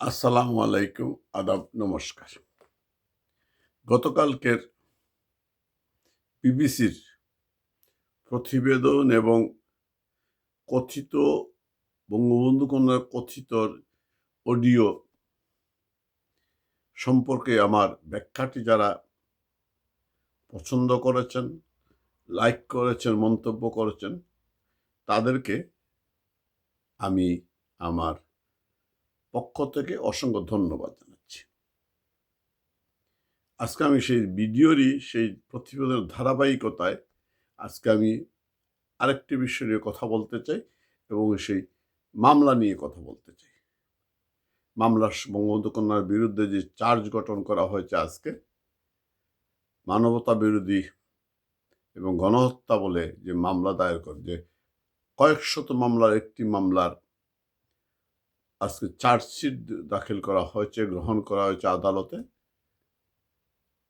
আসসালামু আলাইকুম, আদাব, নমস্কার। গতকালকের বিবিসির প্রতিবেদন এবং কথিত বঙ্গবন্ধু কন্যার কথিত অডিও সম্পর্কে আমার ব্যাখ্যাটি যারা পছন্দ করেছেন, লাইক করেছেন, মন্তব্য করেছেন, তাদেরকে আমি আমার পক্ষ থেকে অসংখ্য ধন্যবাদ জানাচ্ছি। আজকে আমি সেই ভিডিওরই সেই প্রতিবেদনের ধারাবাহিকতায় আজকে আমি আরেকটি বিষয় নিয়ে কথা বলতে চাই এবং সেই মামলা নিয়ে কথা বলতে চাই। মামলা বঙ্গবন্ধু কন্যার বিরুদ্ধে যে চার্জ গঠন করা হয়েছে আজকে, মানবতা বিরোধী এবং গণহত্যা বলে যে মামলা দায়ের করে যে কয়েকশত মামলার একটি মামলার আজকে চার্জশিট দাখিল করা হয়েছে, গ্রহণ করা হয়েছে আদালতে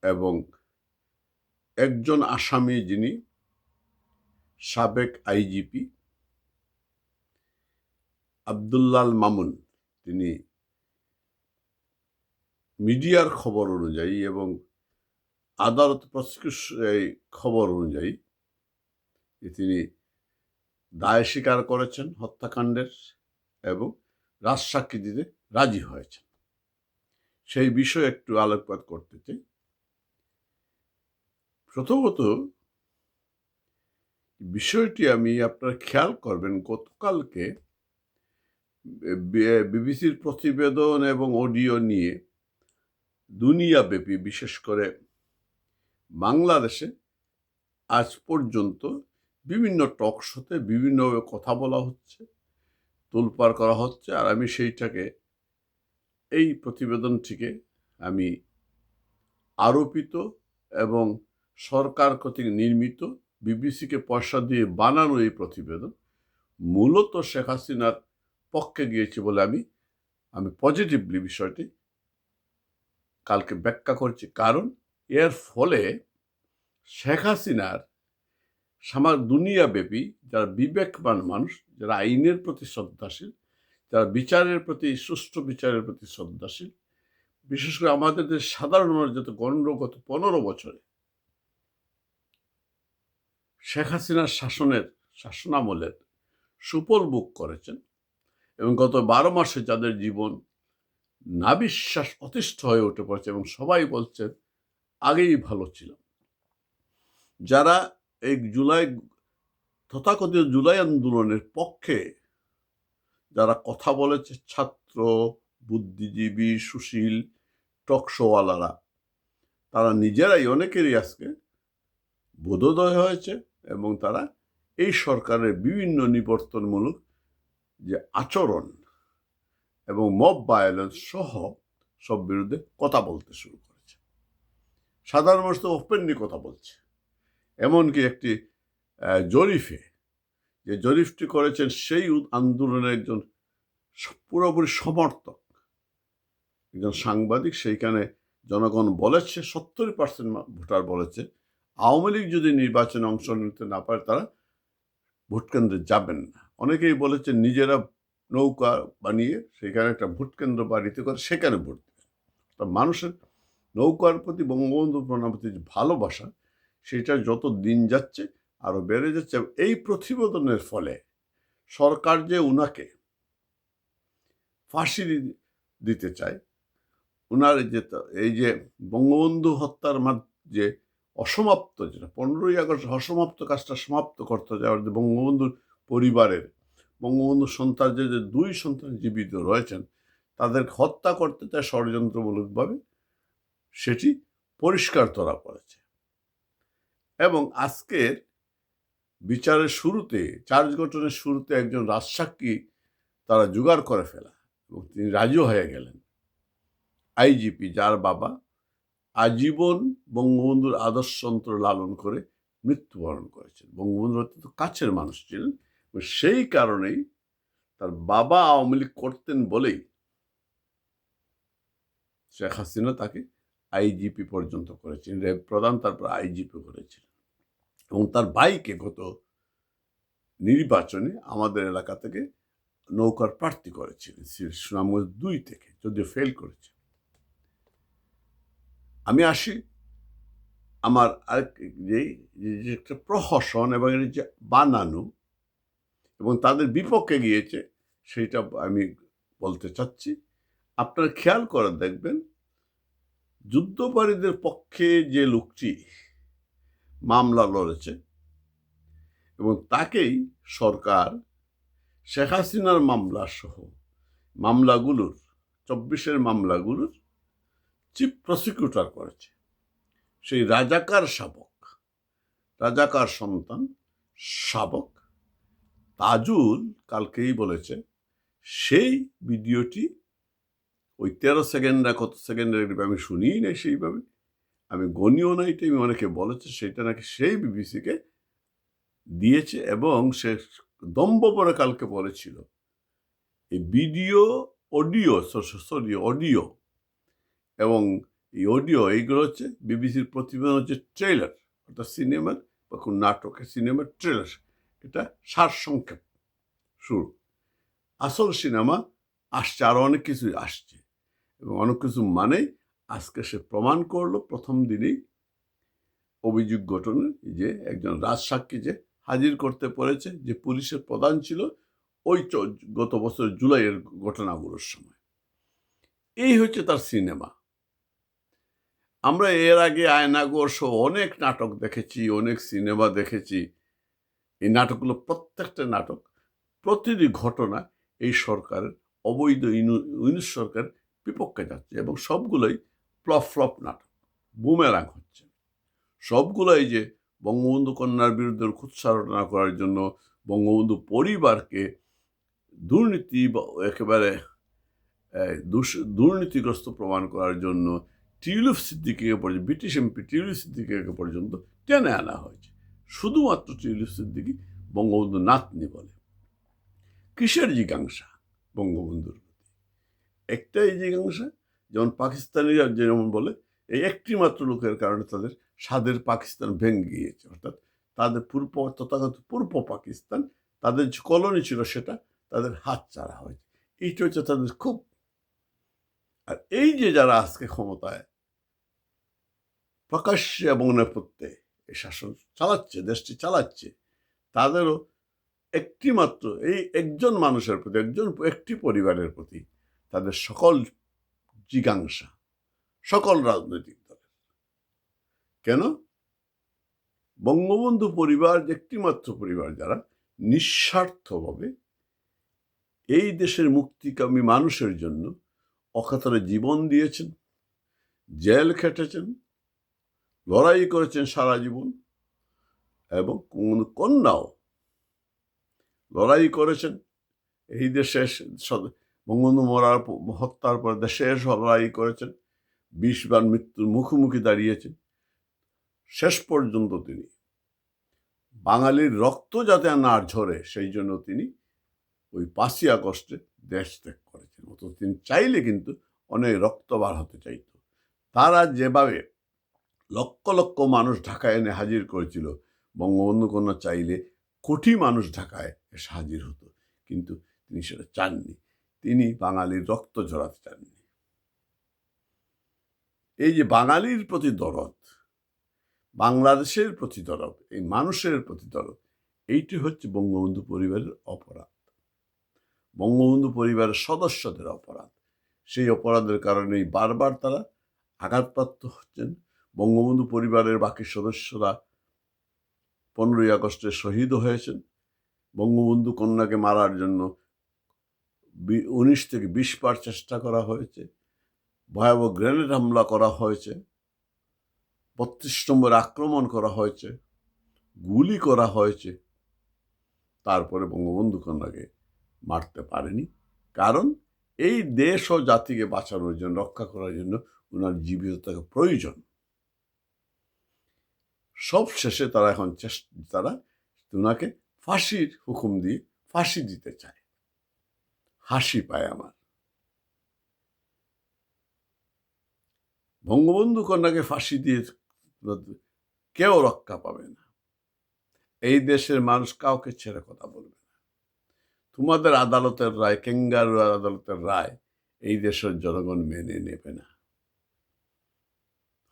এবং একজন আসামি যিনি সাবেক আইজিপি আবদুল্লাল মামুন, তিনি মিডিয়ার খবর অনুযায়ী এবং আদালত প্রসিকিউশন খবর অনুযায়ী তিনি দায় স্বীকার করেছেন হত্যাকাণ্ডের এবং রাজসাক্ষী দিতে রাজি হয়েছেন। সেই বিষয়ে একটু আলোকপাত করতে চাই। প্রথমত, বিষয়টি আমি আপনারা খেয়াল করবেন, গতকালকে বিবিসির প্রতিবেদন এবং অডিও নিয়ে দুনিয়াব্যাপী, বিশেষ করে বাংলাদেশে আজ পর্যন্ত বিভিন্ন টক শোতে বিভিন্নভাবে কথা বলা হচ্ছে। তোলপাড় করা হচ্ছে আর আমি সেইটাকে এই প্রতিবেদনটিকে আমি আরোপিত এবং সরকার কর্তৃক নির্মিত, বিবিসিকে পয়সা দিয়ে বানানো এই প্রতিবেদন মূলত শেখ হাসিনার পক্ষে গিয়েছি বলে আমি আমি পজিটিভলি বিষয়টি কালকে ব্যাখ্যা করছি। কারণ এর ফলে শেখ হাসিনার সামার দুনিয়াব্যাপী যারা বিবেকবান মানুষ, যারা আইনের প্রতি শ্রদ্ধাশীল, যারা বিচারের প্রতি, সুষ্ঠু বিচারের প্রতি শ্রদ্ধাশীল, বিশেষ করে আমাদের দেশ সাধারণ মানুষ যত গণ্ডগত পনেরো বছরে শেখ হাসিনার শাসনের, শাসনামলের সুফল বুক করেছেন এবং গত বারো মাসে যাদের জীবন নাবিশ্বাস অতিষ্ঠ হয়ে উঠে পড়েছে এবং সবাই বলছেন, আগেই ভালো ছিল যারা এই জুলাই, তথাকথিত জুলাই আন্দোলনের পক্ষে যারা কথা বলেছে ছাত্র, বুদ্ধিজীবী, সুশীল টকশোওয়ালারা তারা নিজেরাই অনেকেরই আজকে বোধোদয় হয়েছে এবং তারা এই সরকারের বিভিন্ন নিবর্তনমূলক যে আচরণ এবং মব ভায়োলেন্স সহ সব বিরুদ্ধে কথা বলতে শুরু করেছে। সাধারণ মানুষ তো ওপেনলি কথা বলছে। এমনকি একটি জরিফে, যে জরিফটি করেছেন সেই আন্দোলনের একজন পুরোপুরি সমর্থক। একজন সাংবাদিক সেইখানে জনগণ বলেছে, সত্তর পার্সেন্ট ভোটার বলেছে, আওয়ামী লীগ যদি নির্বাচনে অংশ নিতে না পারে তারা ভোটকেন্দ্রে যাবেন না। অনেকেই বলেছে নিজেরা নৌকা বানিয়ে সেখানে একটা ভোটকেন্দ্র বাড়িতে করে সেখানে ভোট তা মানুষের নৌকার প্রতি বঙ্গবন্ধু প্রণাম প্রতি ভালোবাসা সেটা যত দিন যাচ্ছে আরও বেড়ে যাচ্ছে এই প্রতিবেদনের ফলে সরকার যে উনাকে ফাঁসি দিতে চায়, উনার যে এই যে বঙ্গবন্ধু হত্যার যে অসমাপ্ত যেটা পনেরোই আগস্ট অসমাপ্ত কাজটা সমাপ্ত করতে যাওয়ার যে বঙ্গবন্ধুর পরিবারের, বঙ্গবন্ধু সন্তান যে দুই সন্তান জীবিত রয়েছেন, তাদের হত্যা করতে চায় ষড়যন্ত্রমূলকভাবে, সেটি পরিষ্কার ধরা পড়েছে। এবং আজকের বিচারের শুরুতে, চার্জ গঠনের শুরুতে একজন রাজসাক্ষী তারা জোগাড় করে ফেলা এবং তিনি রাজিও হয়ে গেলেন। আইজিপি যার বাবা আজীবন বঙ্গবন্ধুর আদর্শ আদর্শন্ত্র লালন করে মৃত্যুবরণ করেছেন। বঙ্গবন্ধুর অত্যন্ত কাছের মানুষ ছিলেন সেই কারণেই তার বাবা আওয়ামী লীগ করতেন বলেই শেখ হাসিনা তাকে আইজিপি পর্যন্ত করেছেন। রেব প্রধান তারপর আইজিপি করেছিলেন। এবং তার ভাইকে গত নির্বাচনে আমাদের এলাকা থেকে নৌকার প্রার্থী করেছিলেন সুনামগঞ্জ দুই থেকে, যদিও ফেল করেছে। আমি আসি আমার আরেক যে একটা প্রহসন এবং এর যে বানানো এবং তাদের বিপক্ষে গিয়েছে সেইটা আমি বলতে চাচ্ছি। আপনারা খেয়াল করে দেখবেন যুদ্ধপারীদের পক্ষে যে লোকটি মামলা লড়েছে এবং তাকেই সরকার শেখ হাসিনার মামলা সহ মামলাগুলোর, চব্বিশের মামলাগুলোর চিফ প্রসিকিউটর করেছে। সেই রাজাকার শাবক, রাজাকার সন্তান শাবক তাজুল কালকেই বলেছে, সেই ভিডিওটি ওই তেরো সেকেন্ড কত সেকেন্ডের আমি শুনিই নাই সেইভাবে। আমি গণিও না এটা আমি অনেকে বলেছে, সেটা নাকি সেই বিবিসিকে দিয়েছে এবং সে দম্ব পরে কালকে বলেছিল। এই ভিডিও, অডিও সরি, অডিও এবং এই অডিও, এইগুলো হচ্ছে বিবিসির প্রতিবেদন হচ্ছে ট্রেলার অর্থাৎ সিনেমার বা কোন নাটকের সিনেমার ট্রেলার এটা সারসংক্ষেপ শুরু। আসল সিনেমা আসছে আরও অনেক কিছুই আসছে এবং অনেক কিছু মানেই আজকে সে প্রমাণ করল প্রথম দিনেই অভিযোগ গঠনে যে একজন রাজসাক্ষী যে হাজির করতে পেরেছে যে পুলিশের প্রধান ছিল, ওই গত বছর জুলাইয়ের ঘটনাগুলোর সময়। এই হচ্ছে তার সিনেমা। আমরা এর আগে আয়নাগর সহ অনেক নাটক দেখেছি, অনেক সিনেমা দেখেছি। এই নাটকগুলো প্রত্যেকটা নাটক, প্রতিটি ঘটনা এই সরকারের, অবৈধ ইউনিট সরকার বিপক্ষে যাচ্ছে এবং সবগুলোই প্লপ ফ্লপ নাটক, বুমেরাং হচ্ছে। সবগুলোই যে বঙ্গবন্ধু কন্যার বিরুদ্ধে কুৎসারণা করার জন্য বঙ্গবন্ধু পরিবারকে দুর্নীতি বা একেবারে দুর্নীতিগ্রস্ত প্রমাণ করার জন্য টিউলিপ সিদ্দিকিকে পর্যন্ত, ব্রিটিশ এমপি টিউলিপ সিদ্দিকিকে পর্যন্ত টেনে আনা হয়েছে। শুধুমাত্র টিউলিপ সিদ্দিকি বঙ্গবন্ধু নাতনি বলে। কিসের জিজ্ঞাসা বঙ্গবন্ধুর প্রতি? একটাই জিজ্ঞাসা যেমন পাকিস্তানিরা যেমন বলে, এই একটি মাত্র লোকের কারণে তাদের স্বাদের পাকিস্তান ভেঙে গিয়েছে। অর্থাৎ তাদের পূর্ব তথাগত পূর্ব পাকিস্তান, তাদের যে কলোনি ছিল সেটা তাদের হাত চারা হয়েছে। এইটা হচ্ছে তাদের খুব আর এই যে যারা আজকে ক্ষমতায়, প্রকাশ্যে এবং নেপথ্যে এই শাসন চালাচ্ছে, দেশটি চালাচ্ছে, তাদেরও একটি মাত্র এই একজন মানুষের প্রতি, একজন, একটি পরিবারের প্রতি তাদের সকল জিজ্ঞাসা। সকল রাজনৈতিক দলের। কেন? বঙ্গবন্ধু পরিবার একটিমাত্র পরিবার যারা নিঃস্বার্থভাবে এই দেশের মুক্তিকামী মানুষের জন্য অকাতরে জীবন দিয়েছেন, জেল খেটেছেন, লড়াই করেছেন সারা জীবন এবং কোন কন্যাও লড়াই করেছেন। এই দেশে স- বঙ্গবন্ধু মরার হত্যার পর দেশে এসে লড়াই করেছেন। বিশবার মৃত্যুর মুখোমুখি দাঁড়িয়েছেন। শেষ পর্যন্ত তিনি। বাঙালির রক্ত যাতে না ঝরে, সেই জন্য তিনি ওই পাঁচই আগস্টে দেশ ত্যাগ করেছেন। অত তিনি চাইলে কিন্তু অনেক রক্ত বার হতে চাইত। তারা যেভাবে লক্ষ লক্ষ মানুষ ঢাকায় এনে হাজির করেছিল, বঙ্গবন্ধু কন্যা চাইলে কোটি মানুষ ঢাকায় এসে হাজির হতো। কিন্তু তিনি সেটা চাননি। তিনি বাঙালির রক্ত ঝরাতে চাননি। এই যে বাঙালির প্রতি দরদ, বাংলাদেশের প্রতি দরদ, এই মানুষের প্রতি দরদ, এইটি হচ্ছে বঙ্গবন্ধু পরিবারের অপরাধ। বঙ্গবন্ধু পরিবারের সদস্যদের অপরাধ। সেই অপরাধের কারণেই বারবার তারা আঘাতপ্রাপ্ত হচ্ছেন। বঙ্গবন্ধু পরিবারের বাকি সদস্যরা পনেরোই আগস্টে শহীদ হয়েছেন। বঙ্গবন্ধু কন্যাকে মারার জন্য উনিশ থেকে বিশ বার চেষ্টা করা হয়েছে। ভয়াবহ গ্রেনেড হামলা করা হয়েছে। বত্রিশ নম্বর আক্রমণ করা হয়েছে। গুলি করা হয়েছে। তারপরে বঙ্গবন্ধু কন্যাকে মারতে পারেনি। কারণ এই দেশ ও জাতিকে বাঁচানোর জন্য, রক্ষা করার জন্য ওনার জীবিততাকে প্রয়োজন। সব শেষে তারা এখন চেষ্টা তারা ওনাকে ফাঁসির হুকুম দিয়ে ফাঁসি দিতে চায়। হাসি পায় আমার। বঙ্গবন্ধু কন্যাকে ফাঁসি দিয়ে কেউ রক্ষা পাবে না। এই দেশের মানুষ কাউকে ছেড়ে কথা বলবে না। তোমাদের আদালতের রায় কেঙ্গারু আদালতের রায় এই দেশের জনগণ মেনে নেবে না।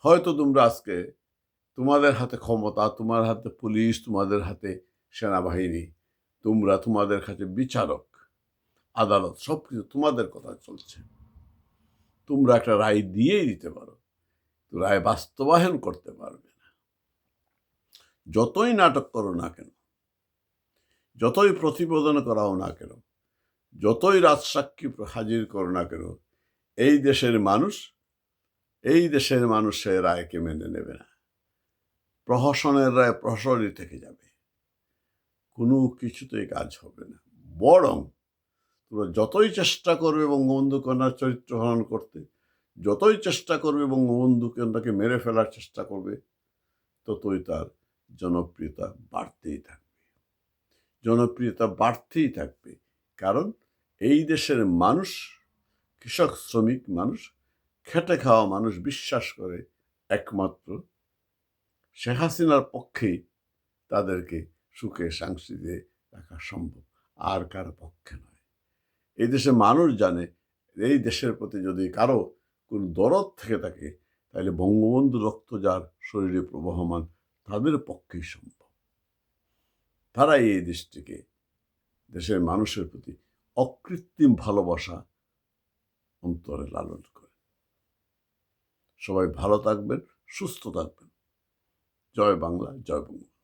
হয়তো তোমরা আজকে তোমাদের হাতে ক্ষমতা, তোমার হাতে পুলিশ, তোমাদের হাতে সেনাবাহিনী, তোমরা তোমাদের কাছে বিচারক আদালত সব কিছু তোমাদের কথা চলছে। তোমরা একটা রায় দিয়েই দিতে পারো। রায় বাস্তবায়ন করতে পারবে না। যতই নাটক করো না কেন, যতই প্রতিবেদন করাও না কেন, যতই রাজসাক্ষী হাজির করো না কেন, এই দেশের মানুষ, এই দেশের মানুষের রায়কে মেনে নেবে না। প্রহসনের রায় প্রহসনই থেকে যাবে। কোনো কিছুতেই কাজ হবে না। বরং যতই চেষ্টা করবে বঙ্গবন্ধু কন্যার চরিত্র হরণ করতে, যতই চেষ্টা করবে বঙ্গবন্ধু কন্যাকে মেরে ফেলার চেষ্টা করবে, ততই তার জনপ্রিয়তা বাড়তেই থাকবে। জনপ্রিয়তা বাড়তেই থাকবে। কারণ এই দেশের মানুষ, কৃষক, শ্রমিক মানুষ, খেটে খাওয়া মানুষ বিশ্বাস করে একমাত্র শেখ হাসিনার পক্ষেই তাদেরকে সুখে শান্তিতে রাখা সম্ভব। আর কারও পক্ষে নয়। এই দেশে মানুষ জানে, এই দেশের প্রতি যদি কারও কোনো দরদ থেকে থাকে, তাহলে বঙ্গবন্ধু রক্ত যার শরীরে প্রবহমান, তাদের পক্ষেই সম্ভব। তারাই এই দেশটিকে, দেশের মানুষের প্রতি অকৃত্রিম ভালোবাসা অন্তরে লালন করে। সবাই ভালো থাকবেন, সুস্থ থাকবেন। জয় বাংলা, জয় বঙ্গ